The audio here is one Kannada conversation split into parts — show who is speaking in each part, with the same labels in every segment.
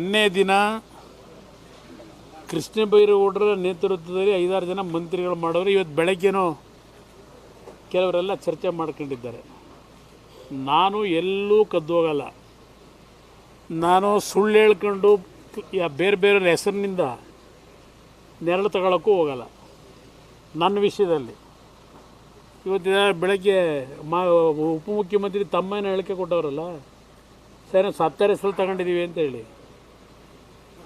Speaker 1: ನಿನ್ನೆ ದಿನ ಕೃಷ್ಣ ಬೈರೇಗೌಡರ ನೇತೃತ್ವದಲ್ಲಿ ಐದಾರು ಜನ ಮಂತ್ರಿಗಳು ಮಾಡೋರು. ಇವತ್ತು ಬೆಳಗ್ಗೆನೋ ಕೆಲವರೆಲ್ಲ ಚರ್ಚೆ ಮಾಡ್ಕೊಂಡಿದ್ದಾರೆ. ನಾನು ಎಲ್ಲೂ ಕದ್ದು ಹೋಗಲ್ಲ. ನಾನು ಸುಳ್ಳು ಹೇಳ್ಕೊಂಡು ಬೇರೆ ಬೇರೆಯವ್ರ ಹೆಸರಿನಿಂದ ನೆರಳು ತಗೊಳ್ಳೋಕ್ಕೂ ಹೋಗಲ್ಲ. ನನ್ನ ವಿಷಯದಲ್ಲಿ. ಇವತ್ತಿನ ಬೆಳಗ್ಗೆ ಮಾ ಉಪಮುಖ್ಯಮಂತ್ರಿ ತಮ್ಮನ ಹೇಳಿಕೆ ಕೊಟ್ಟವರಲ್ಲ. ಸರಿ ಸತ್ತರ ಹೆಸರು ತಗೊಂಡಿದ್ದೀವಿ ಅಂತ ಹೇಳಿ.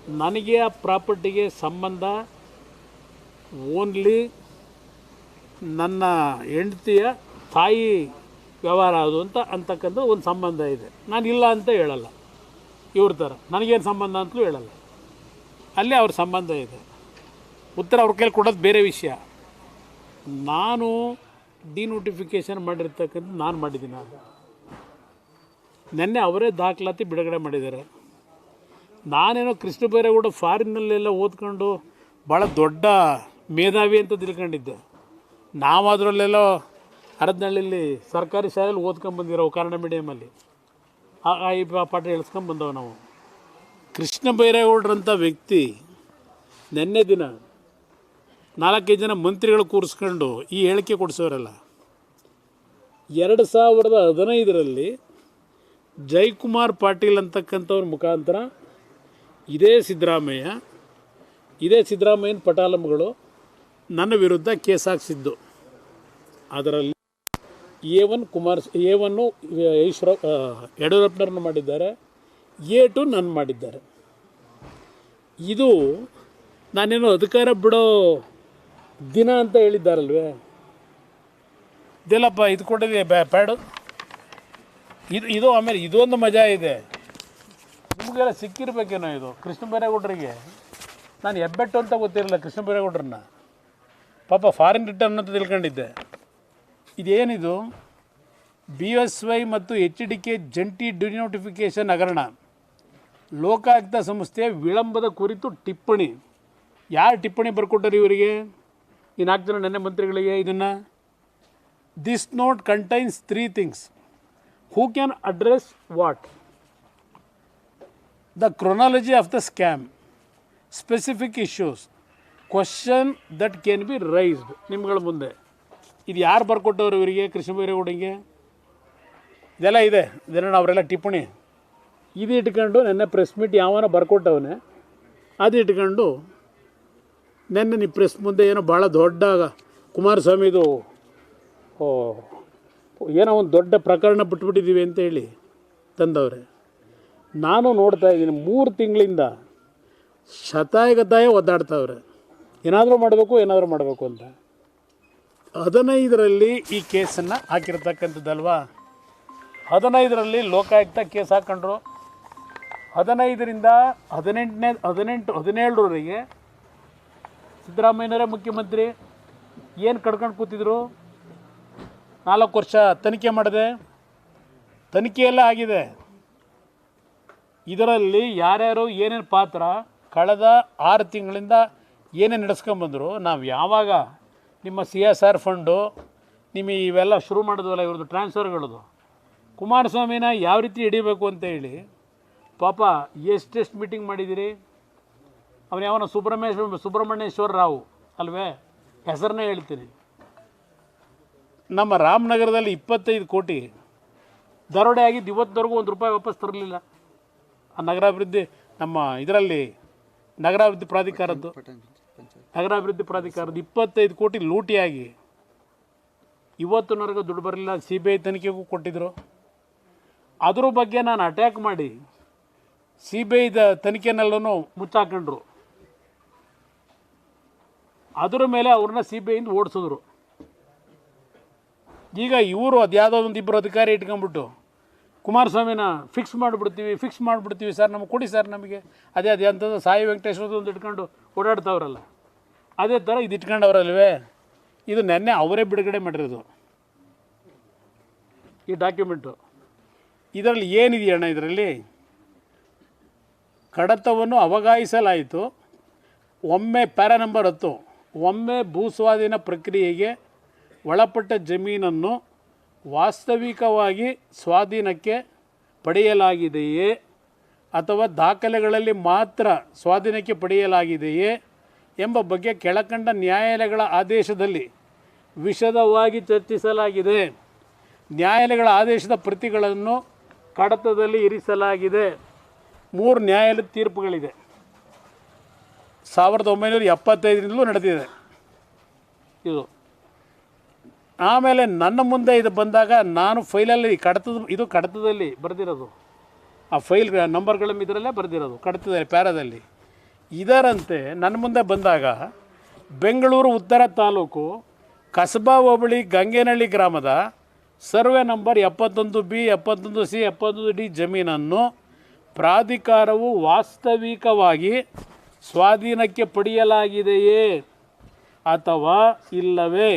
Speaker 1: ನನಗೆ ಆ ಪ್ರಾಪರ್ಟಿಗೆ ಸಂಬಂಧ ಓನ್ಲಿ ನನ್ನ ಹೆಂಡತಿಯ ತಾಯಿ ವ್ಯವಹಾರ ಅದು ಅಂತ ಅಂತಕ್ಕಂಥ ಒಂದು ಸಂಬಂಧ ಇದೆ. ನಾನು ಇಲ್ಲ ಅಂತ ಹೇಳಲ್ಲ. ಇವ್ರ ಥರ. ನನಗೇನು ಸಂಬಂಧ ಅಂತಲೂ ಹೇಳಲ್ಲ. ಅಲ್ಲಿ ಅವ್ರ ಸಂಬಂಧ ಇದೆ. ಉತ್ತರ ಅವ್ರ ಕೈಲಿ ಕೊಡೋದು ಬೇರೆ ವಿಷಯ. ನಾನು ಡಿನೋಟಿಫಿಕೇಷನ್ ಮಾಡಿರ್ತಕ್ಕಂಥ ನಾನು ಮಾಡಿದ್ದೀನಿ. ಅದು. ನಿನ್ನೆ ಅವರೇ ದಾಖಲಾತಿ ಬಿಡುಗಡೆ ಮಾಡಿದ್ದಾರೆ. ನಾನೇನೋ ಕೃಷ್ಣ ಬೈರೇಗೌಡ ಫಾರಿನ್ನಲ್ಲೆಲ್ಲ ಓದ್ಕೊಂಡು ಭಾಳ ದೊಡ್ಡ ಮೇಧಾವಿ ಅಂತ ತಿಳ್ಕೊಂಡಿದ್ದೆ. ನಾವು ಅದರಲ್ಲೆಲ್ಲೋ ಹರದ್ನಳ್ಳಿಲಿ ಸರ್ಕಾರಿ ಶಾಲೆಯಲ್ಲಿ ಓದ್ಕೊಂಡು ಬಂದಿರೋ ಕನ್ನಡ ಮೀಡಿಯಮಲ್ಲಿ. ಈ ಪಾಠ ಹೇಳ್ಸ್ಕೊಂಡು ಬಂದವ ನಾವು. ಕೃಷ್ಣ ಬೈರೇಗೌಡರಂಥ ವ್ಯಕ್ತಿ ನಿನ್ನೆ ದಿನ ನಾಲ್ಕೈದು ಜನ ಮಂತ್ರಿಗಳು ಕೂರಿಸ್ಕೊಂಡು ಈ ಹೇಳಿಕೆ ಕೊಡಿಸೋರಲ್ಲ. ಎರಡು ಸಾವಿರದ ಹದಿನೈದರಲ್ಲಿ ಜೈಕುಮಾರ್ ಪಾಟೀಲ್ ಅಂತಕ್ಕಂಥವ್ರ ಮುಖಾಂತರ ಇದೇ ಸಿದ್ದರಾಮಯ್ಯ, ಇದೇ ಸಿದ್ದರಾಮಯ್ಯನ ಪಟಾಲಮ್ಗಳು ನನ್ನ ವಿರುದ್ಧ ಕೇಸ್ ಹಾಕ್ಸಿದ್ದು. ಅದರಲ್ಲಿ A one Kumar, A one Eshwara ಯಡಿಯೂರಪ್ಪನವ್ರನ್ನ ಮಾಡಿದ್ದಾರೆ, ಎ ಟು ನನ್ನ ಮಾಡಿದ್ದಾರೆ. ಇದು ನಾನೇನು ಅಧಿಕಾರ ಬಿಡೋ ದಿನ ಅಂತ ಹೇಳಿದ್ದಾರಲ್ವೇ? ಇದೆಲ್ಲಪ್ಪ, ಇದು ಕೊಟ್ಟಿದೆ, ಬ್ಯಾ, ಪ್ಯಾಡು. ಇದು ಇದು ಆಮೇಲೆ ಇದೊಂದು ಮಜಾ ಇದೆ. ನಿಮಗೆಲ್ಲ ಸಿಕ್ಕಿರ್ಬೇಕೇನೋ ಇದು? ಕೃಷ್ಣ ಬೈರೇಗೌಡರಿಗೆ? ನಾನು ಹೆಬ್ಬೆಟ್ಟು ಅಂತ ಗೊತ್ತಿರಲಿಲ್ಲ ಕೃಷ್ಣ ಬೈರೇಗೌಡ್ರನ್ನ. ಪಾಪ ಫಾರಿನ್ ರಿಟರ್ನ್ ಅಂತ ತಿಳ್ಕೊಂಡಿದ್ದೆ. ಇದೇನಿದು? ಬಿ ಎಸ್ ವೈ ಮತ್ತು ಎಚ್ ಡಿ ಕೆ ಜಂಟಿ ಡಿನೋಟಿಫಿಕೇಷನ್ ಹಗರಣ. ಲೋಕಾಯುಕ್ತ ಸಂಸ್ಥೆಯ ವಿಳಂಬದ ಕುರಿತು ಟಿಪ್ಪಣಿ. ಯಾರು ಟಿಪ್ಪಣಿ ಬರ್ಕೊಟ್ಟರು ಇವರಿಗೆ? ಈ ನಾಲ್ಕು ಜನ ನೆನ್ನೆ ಮಂತ್ರಿಗಳಿಗೆ ಇದನ್ನು. This note contains three things who can address what the chronology of the scam specific issues question that can be raised ನಿಮ್ಗಳ ಮುಂದೆ. ಇದು ಯಾರು ಬರ್ಕೊಟ್ಟವ್ರು ಇವರಿಗೆ? ಕೃಷ್ಣ ಬೈರೇಗೌಡಂಗೆ ಇದೆಲ್ಲ ಇದೆ. ಇದನ್ನ ಅವರೆಲ್ಲ ಟಿಪ್ಪಣಿ. ಇದು ಇಟ್ಕೊಂಡು ನೆನ್ನೆ ಪ್ರೆಸ್ ಮೀಟ್ ಯಾವನ ಬರ್ಕೊಟ್ಟವನೆ. ಅದು ಇಟ್ಕೊಂಡು ನೆನ್ನೆ ನೀವು ಪ್ರೆಸ್ ಮುಂದೆ ಏನೋ ಭಾಳ ದೊಡ್ಡ ಕುಮಾರಸ್ವಾಮಿದು, ಓ, ಏನೋ ಒಂದು ದೊಡ್ಡ ಪ್ರಕರಣ ಬಿಟ್ಬಿಟ್ಟಿದ್ದೀವಿ ಅಂತ ಹೇಳಿ ತಂದವ್ರೆ. ನಾನು ನೋಡ್ತಾ ಇದ್ದೀನಿ, ಮೂರು ತಿಂಗಳಿಂದ ಶತಾಯಗತಾಯ ಒದ್ದಾಡ್ತಾವ್ರೆ. ಏನಾದರೂ ಮಾಡಬೇಕು ಏನಾದರೂ ಮಾಡಬೇಕು ಅಂತ. ಹದಿನೈದರಲ್ಲಿ ಈ ಕೇಸನ್ನು ಹಾಕಿರ್ತಕ್ಕಂಥದ್ದಲ್ವಾ? ಹದಿನೈದರಲ್ಲಿ ಲೋಕಾಯುಕ್ತ ಕೇಸ್ ಹಾಕ್ಕೊಂಡ್ರು ಹದಿನೈದರಿಂದ ಹದಿನೆಂಟನೇ, ಹದಿನೆಂಟು, ಹದಿನೇಳರವರೆಗೆ ಸಿದ್ದರಾಮಯ್ಯನವರೇ ಮುಖ್ಯಮಂತ್ರಿ. ಏನು ಕಡ್ಕೊಂಡು ಕೂತಿದ್ರು? ನಾಲ್ಕು ವರ್ಷ ತನಿಖೆ ಮಾಡಿದೆ, ತನಿಖೆಯೆಲ್ಲ ಆಗಿದೆ. ಇದರಲ್ಲಿ ಯಾರ್ಯಾರು ಏನೇನು ಪಾತ್ರ ಕಳೆದ ಆರು ತಿಂಗಳಿಂದ ಏನೇನು ನಡೆಸ್ಕೊಂಬಂದರು ನಾವು ಯಾವಾಗ ನಿಮ್ಮ ಸಿ ಎಸ್ ಆರ್ ಫಂಡು ನಿಮ್ಮ ಇವೆಲ್ಲ ಶುರು ಮಾಡಿದ್ವಲ್ಲ ಇವ್ರದ್ದು ಟ್ರಾನ್ಸ್ಫರ್ಗಳದು ಕುಮಾರಸ್ವಾಮಿನ ಯಾವ ರೀತಿ ಹಿಡಿಬೇಕು ಅಂತ ಹೇಳಿ, ಪಾಪ ಎಷ್ಟೆಷ್ಟು ಮೀಟಿಂಗ್ ಮಾಡಿದ್ದೀರಿ ಅವನು ಯಾವನ ಸುಬ್ರಹ್ಮೇಶ್ವರ ಸುಬ್ರಹ್ಮಣ್ಯೇಶ್ವರ ರಾವ್ ಅಲ್ವೇ? ಹೆಸರನ್ನೇ ಹೇಳ್ತೀನಿ. ನಮ್ಮ ರಾಮನಗರದಲ್ಲಿ ಇಪ್ಪತ್ತೈದು ಕೋಟಿ, ದರೋಡೆ ಆಗಿದ್ದು ಇವತ್ತವರೆಗೂ ಒಂದು ರೂಪಾಯಿ ವಾಪಸ್ ತರಲಿಲ್ಲ. ಆ ನಗರಾಭಿವೃದ್ಧಿ ನಮ್ಮ ಇದರಲ್ಲಿ ನಗರಾಭಿವೃದ್ಧಿ ಪ್ರಾಧಿಕಾರದ್ದು ನಗರಾಭಿವೃದ್ಧಿ ಪ್ರಾಧಿಕಾರದ ಇಪ್ಪತ್ತೈದು ಕೋಟಿ ಲೂಟಿಯಾಗಿ ಇವತ್ತಿನವರೆಗೂ ದುಡ್ಡು ಬರಲಿಲ್ಲ ಸಿ ಬಿ ಐ ತನಿಖೆಗೂ ಕೊಟ್ಟಿದ್ದರು ಅದ್ರ ಬಗ್ಗೆ ನಾನು ಅಟ್ಯಾಕ್ ಮಾಡಿ ಸಿ ಬಿ ಐದ ತನಿಖೆನೆಲ್ಲೂ ಮುಚ್ಚಾಕೊಂಡ್ರು. ಅದರ ಮೇಲೆ ಅವ್ರನ್ನ ಸಿ ಬಿ ಐಯಿಂದ ಓಡಿಸಿದ್ರು. ಈಗ ಇವರು ಅದ್ಯಾವುದೋ ಒಂದು ಇಬ್ಬರು ಅಧಿಕಾರಿ ಇಟ್ಕೊಂಡ್ಬಿಟ್ಟು ಕುಮಾರಸ್ವಾಮಿನ ಫಿಕ್ಸ್ ಮಾಡಿಬಿಡ್ತೀವಿ ಫಿಕ್ಸ್ ಮಾಡಿಬಿಡ್ತೀವಿ ಸರ್ ನಮಗೆ ಕೊಡಿ ಸರ್ ನಮಗೆ. ಅದೇ ಅದೇ ಅಂಥದ್ದು ಸಾಯಿ ವೆಂಕಟೇಶ್ವರದ್ದು ಒಂದು ಇಟ್ಕೊಂಡು ಓಡಾಡ್ತಾವ್ರಲ್ಲ. ಅದೇ ಥರ ಇದು ಇಟ್ಕೊಂಡವ್ರಲ್ವೇ? ಇದು ನೆನ್ನೆ ಅವರೇ ಬಿಡುಗಡೆ ಮಾಡಿರೋದು. ಈ ಡಾಕ್ಯುಮೆಂಟು ಇದರಲ್ಲಿ ಏನಿದೆಯಣ್ಣ ಇದರಲ್ಲಿ? ಕಡತವನ್ನು ಅವಗಾಯಿಸಲಾಯಿತು ಒಮ್ಮೆ ಪ್ಯಾರ ನಂಬರ್ ಹತ್ತು. ಒಮ್ಮೆ ಭೂಸ್ವಾಧೀನ ಪ್ರಕ್ರಿಯೆಗೆ ಒಳಪಟ್ಟ ಜಮೀನನ್ನು ವಾಸ್ತವಿಕವಾಗಿ ಸ್ವಾಧೀನಕ್ಕೆ ಪಡೆಯಲಾಗಿದೆಯೇ? ಅಥವಾ ದಾಖಲೆಗಳಲ್ಲಿ ಮಾತ್ರ ಸ್ವಾಧೀನಕ್ಕೆ ಪಡೆಯಲಾಗಿದೆಯೇ? ಎಂಬ ಬಗ್ಗೆ ಕೆಳಕಂಡ ನ್ಯಾಯಾಲಯಗಳ ಆದೇಶದಲ್ಲಿ ವಿಷದವಾಗಿ ಚರ್ಚಿಸಲಾಗಿದೆ. ನ್ಯಾಯಾಲಯಗಳ ಆದೇಶದ ಪ್ರತಿಗಳನ್ನು ಕಡತದಲ್ಲಿ ಇರಿಸಲಾಗಿದೆ. ಮೂರು ನ್ಯಾಯಾಲಯದ ತೀರ್ಪುಗಳಿದೆ. ಸಾವಿರದ ಒಂಬೈನೂರ ಎಪ್ಪತ್ತೈದರಿಂದಲೂ ನಡೆದಿದೆ. ಇದು ಆಮೇಲೆ ನನ್ನ ಮುಂದೆ ಇದು ಬಂದಾಗ ನಾನು ಫೈಲಲ್ಲಿ ಕಡತದ ಇದು ಕಡತದಲ್ಲಿ ಬರೆದಿರೋದು. ಆ ಫೈಲ್ ನಂಬರ್ಗಳ ಇದರಲ್ಲೇ ಬರೆದಿರೋದು, ಕಡತದಲ್ಲಿ, ಪ್ಯಾರದಲ್ಲಿ. ಇದರಂತೆ ನನ್ನ ಮುಂದೆ ಬಂದಾಗ ಬೆಂಗಳೂರು ಉತ್ತರ ತಾಲೂಕು ಕಸಬಾ ಹೋಬಳಿ ಗಂಗೇನಹಳ್ಳಿ ಗ್ರಾಮದ ಸರ್ವೆ ನಂಬರ್ ಎಪ್ಪತ್ತೊಂದು ಬಿ, ಎಪ್ಪತ್ತೊಂದು ಸಿ, ಎಪ್ಪತ್ತೊಂದು ಡಿ ಜಮೀನನ್ನು ಪ್ರಾಧಿಕಾರವು ವಾಸ್ತವಿಕವಾಗಿ ಸ್ವಾಧೀನಕ್ಕೆ ಪಡೆಯಲಾಗಿದೆಯೇ ಅಥವಾ ಇಲ್ಲವೇ?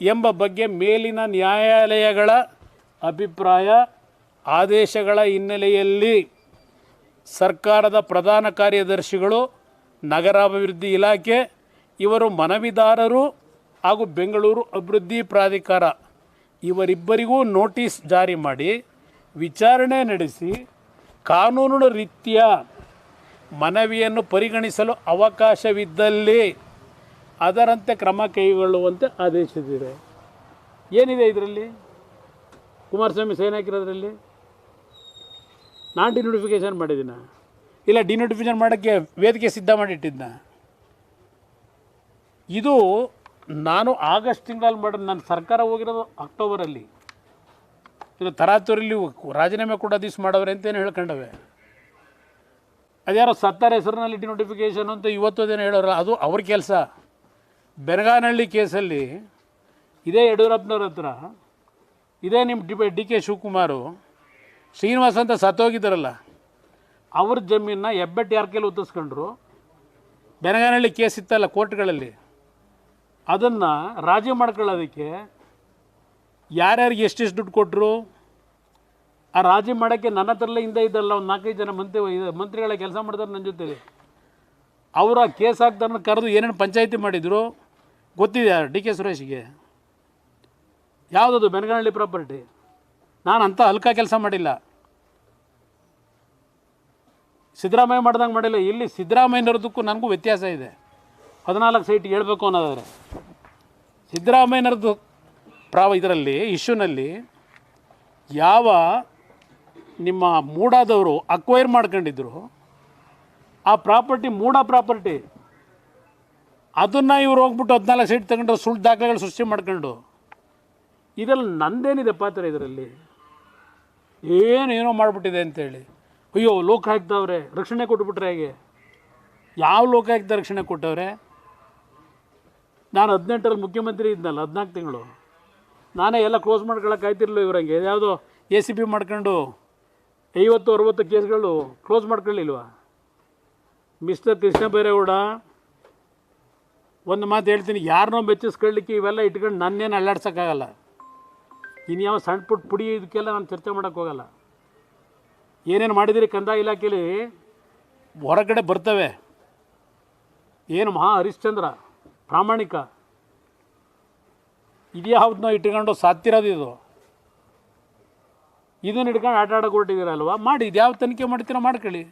Speaker 1: ಎಂಬ ಬಗ್ಗೆ ಮೇಲಿನ ನ್ಯಾಯಾಲಯಗಳ ಅಭಿಪ್ರಾಯ, ಆದೇಶಗಳ ಹಿನ್ನೆಲೆಯಲ್ಲಿ ಸರ್ಕಾರದ ಪ್ರಧಾನ ಕಾರ್ಯದರ್ಶಿಗಳು, ನಗರಾಭಿವೃದ್ಧಿ ಇಲಾಖೆ, ಇವರು ಮನವಿದಾರರು ಹಾಗೂ ಬೆಂಗಳೂರು ಅಭಿವೃದ್ಧಿ ಪ್ರಾಧಿಕಾರ. ಇವರಿಬ್ಬರಿಗೂ ನೋಟಿಸ್ ಜಾರಿ ಮಾಡಿ ವಿಚಾರಣೆ ನಡೆಸಿ ಕಾನೂನು ರೀತಿಯ ಮನವಿಯನ್ನು ಪರಿಗಣಿಸಲು ಅವಕಾಶವಿದ್ದಲ್ಲಿ ಅದರಂತೆ ಕ್ರಮ ಕೈಗೊಳ್ಳುವಂತೆ ಆದೇಶಿಸಿದೆ. ಏನಿದೆ ಇದರಲ್ಲಿ? ಕುಮಾರಸ್ವಾಮಿ ಸೈನ್ ಹಾಕಿರೋದ್ರಲ್ಲಿ? ನಾನು ಡಿನೋಟಿಫಿಕೇಷನ್ ಮಾಡಿದ್ದೀನ? ಇಲ್ಲ, ಡಿನೋಟಿಫಿಕೇಷನ್ ಮಾಡೋಕ್ಕೆ ವೇದಿಕೆ ಸಿದ್ಧ ಮಾಡಿಟ್ಟಿದ್ನ? ಇದು ನಾನು ಆಗಸ್ಟ್ ತಿಂಗಳಲ್ಲಿ ಮಾಡೋದು ನನ್ನ ಸರ್ಕಾರ ಹೋಗಿರೋದು ಅಕ್ಟೋಬರಲ್ಲಿ. ಇದು ತರಾತುರಿಲಿ ರಾಜೀನಾಮೆ ಕೂಡ ದಿವ್ಸ ಮಾಡವ್ರೆ ಅಂತೇನು ಹೇಳ್ಕೊಂಡವೆ. ಅದ್ಯಾರೋ ಸತ್ತಾರ ಹೆಸರಿನಲ್ಲಿ ಡಿನೋಟಿಫಿಕೇಷನ್ ಅಂತ ಇವತ್ತು ಅದೇನು ಹೇಳೋರಲ್ಲ, ಅದು ಅವ್ರ ಕೆಲಸ. ಬೆನಗಾನಹಳ್ಳಿ ಕೇಸಲ್ಲಿ ಇದೇ ಯಡಿಯೂರಪ್ಪನವ್ರ ಹತ್ರ, ಇದೇ ನಿಮ್ಮ D D K Shivakumar, Srinivas ಅಂತ ಸತ್ತೋಗಿದ್ದಾರಲ್ಲ, ಅವ್ರ ಜಮೀನನ್ನ ಹೆಬ್ಬೆಟ್ಟು ಯಾರ ಕೈಲಿ ಒತ್ತಿಸ್ಕೊಂಡ್ರು ಬೆನಗಾನಹಳ್ಳಿ ಕೇಸ್ ಇತ್ತಲ್ಲ ಕೋರ್ಟ್ಗಳಲ್ಲಿ. ಅದನ್ನು ರಾಜಿ ಮಾಡ್ಕೊಳ್ಳೋದಕ್ಕೆ ಯಾರ್ಯಾರಿಗೆ ಎಷ್ಟೆಷ್ಟು ದುಡ್ಡು ಕೊಟ್ಟರು ಆ ರಾಜಿ ಮಾಡೋಕ್ಕೆ ನನ್ನ ಹತ್ರಲ್ಲೇ ಹಿಂದೆ ಇದ್ದಲ್ಲ, ಒಂದು ನಾಲ್ಕೈದು ಜನ ಮಂತ್ರಿ ಮಂತ್ರಿಗಳ ಕೆಲಸ ಮಾಡ್ತಾರೆ ನನ್ನ ಜೊತೆಲಿ. ಅವರು ಆ ಕೇಸ್ ಹಾಕ್ತಾರನ್ನ ಕರೆದು ಏನೇನು ಪಂಚಾಯಿತಿ ಮಾಡಿದರು? ಗೊತ್ತಿದೆ ಡಿ ಕೆ ಸುರೇಶ್ಗೆ? ಯಾವುದದು ಬೆನಗನಹಳ್ಳಿ ಪ್ರಾಪರ್ಟಿ ನಾನು ಅಂಥ ಹಲ್ಕ ಕೆಲಸ ಮಾಡಿಲ್ಲ. ಸಿದ್ದರಾಮಯ್ಯ ಮಾಡ್ದಂಗೆ ಮಾಡಿಲ್ಲ. ಇಲ್ಲಿ ಸಿದ್ದರಾಮಯ್ಯನವ್ರದಕ್ಕೂ ನನಗೂ ವ್ಯತ್ಯಾಸ ಇದೆ. ಹದಿನಾಲ್ಕು ಸೈಟ್ ಹೇಳ್ಬೇಕು ಅನ್ನೋದಾದರೆ. ಸಿದ್ದರಾಮಯ್ಯನವ್ರದ್ದು ಪ್ರಾವ ಇದರಲ್ಲಿ, ಇಶ್ಯೂನಲ್ಲಿ ಯಾವ ನಿಮ್ಮ ಮೂಡಾದವರು ಅಕ್ವೈರ್ ಮಾಡ್ಕೊಂಡಿದ್ರು, ಆ ಪ್ರಾಪರ್ಟಿ ಮೂಡ ಪ್ರಾಪರ್ಟಿ ಅದನ್ನು ಇವ್ರು ಹೋಗ್ಬಿಟ್ಟು ಹದಿನಾಲ್ಕು ಸೈಟ್ ತಗೊಂಡು ಸುಳ್ಳು ದಾಖಲೆಗಳು ಸೃಷ್ಟಿ ಮಾಡ್ಕೊಂಡು. ಇದರಲ್ಲಿ ನಂದೇನಿದೆ ಪಾತ್ರ ಇದರಲ್ಲಿ? ಏನು ಏನೋ ಮಾಡಿಬಿಟ್ಟಿದೆ ಅಂತೇಳಿ. ಅಯ್ಯೋ, ಲೋಕ ಲೋಕಾಯುಕ್ತವ್ರೆ ರಕ್ಷಣೆ ಕೊಟ್ಬಿಟ್ರೆ ಹೇಗೆ? ಯಾವ ಲೋಕ ಲೋಕಾಯುಕ್ತ ರಕ್ಷಣೆ ಕೊಟ್ಟವ್ರೆ? ನಾನು ಹದಿನೆಂಟರಲ್ಲಿ ಮುಖ್ಯಮಂತ್ರಿ ಇದ್ನಲ್ಲ, ಹದಿನಾಲ್ಕು ತಿಂಗಳು. ನಾನೇ ಎಲ್ಲ ಕ್ಲೋಸ್ ಮಾಡ್ಕೊಳಕ್ಕೆ ಆಯ್ತಿರಲಿಲ್ಲ ಇವ್ರಂಗೆ ಯಾವುದೋ ಎ ಸಿ ಬಿ ಮಾಡ್ಕೊಂಡು ಐವತ್ತು, ಅರುವತ್ತು ಕೇಸ್ಗಳು ಕ್ಲೋಸ್ ಮಾಡ್ಕೊಳ್ಳಿಲ್ವಾ ಮಿಸ್ಟರ್ ಕೃಷ್ಣ ಬೈರೇಗೌಡ ಒಂದು ಮಾತು ಹೇಳ್ತೀನಿ ಯಾರನ್ನೋ ಬೆಚ್ಚಿಸ್ಕೊಳ್ಳಿಕ್ಕೆ ಇವೆಲ್ಲ ಇಟ್ಕೊಂಡು ನನ್ನೇನು ಅಲ್ಲಾಡ್ಸೋಕ್ಕಾಗಲ್ಲ. ಇನ್ಯಾವ ಸಣ್ಣ ಪುಟ್ಟ ಪುಡಿ ಇದಕ್ಕೆಲ್ಲ ನಾನು ಚರ್ಚೆ ಮಾಡೋಕ್ಕೆ ಹೋಗಲ್ಲ. ಏನೇನು ಮಾಡಿದಿರಿ ಕಂದಾಯ ಇಲಾಖೆಯಲ್ಲಿ ಹೊರಗಡೆ ಬರ್ತವೆ. ಏನು ಮಹಾ ಹರಿಶ್ಚಂದ್ರ, ಪ್ರಾಮಾಣಿಕ. ಇದ್ಯಾವ್ದನ್ನ ಇಟ್ಕೊಂಡು ಸಾತ್ತಿರೋದು ಇದು. ಇದನ್ನ ಇಟ್ಕೊಂಡು ಆಟ ಆಡೋಕೆ ಹೊರಟಿದ್ದೀರಲ್ವ? ಮಾಡಿ ಇದು ಯಾವ ತನಿಖೆ ಮಾಡ್ತೀರೋ ಮಾಡ್ಕೊಳ್ಳಿ.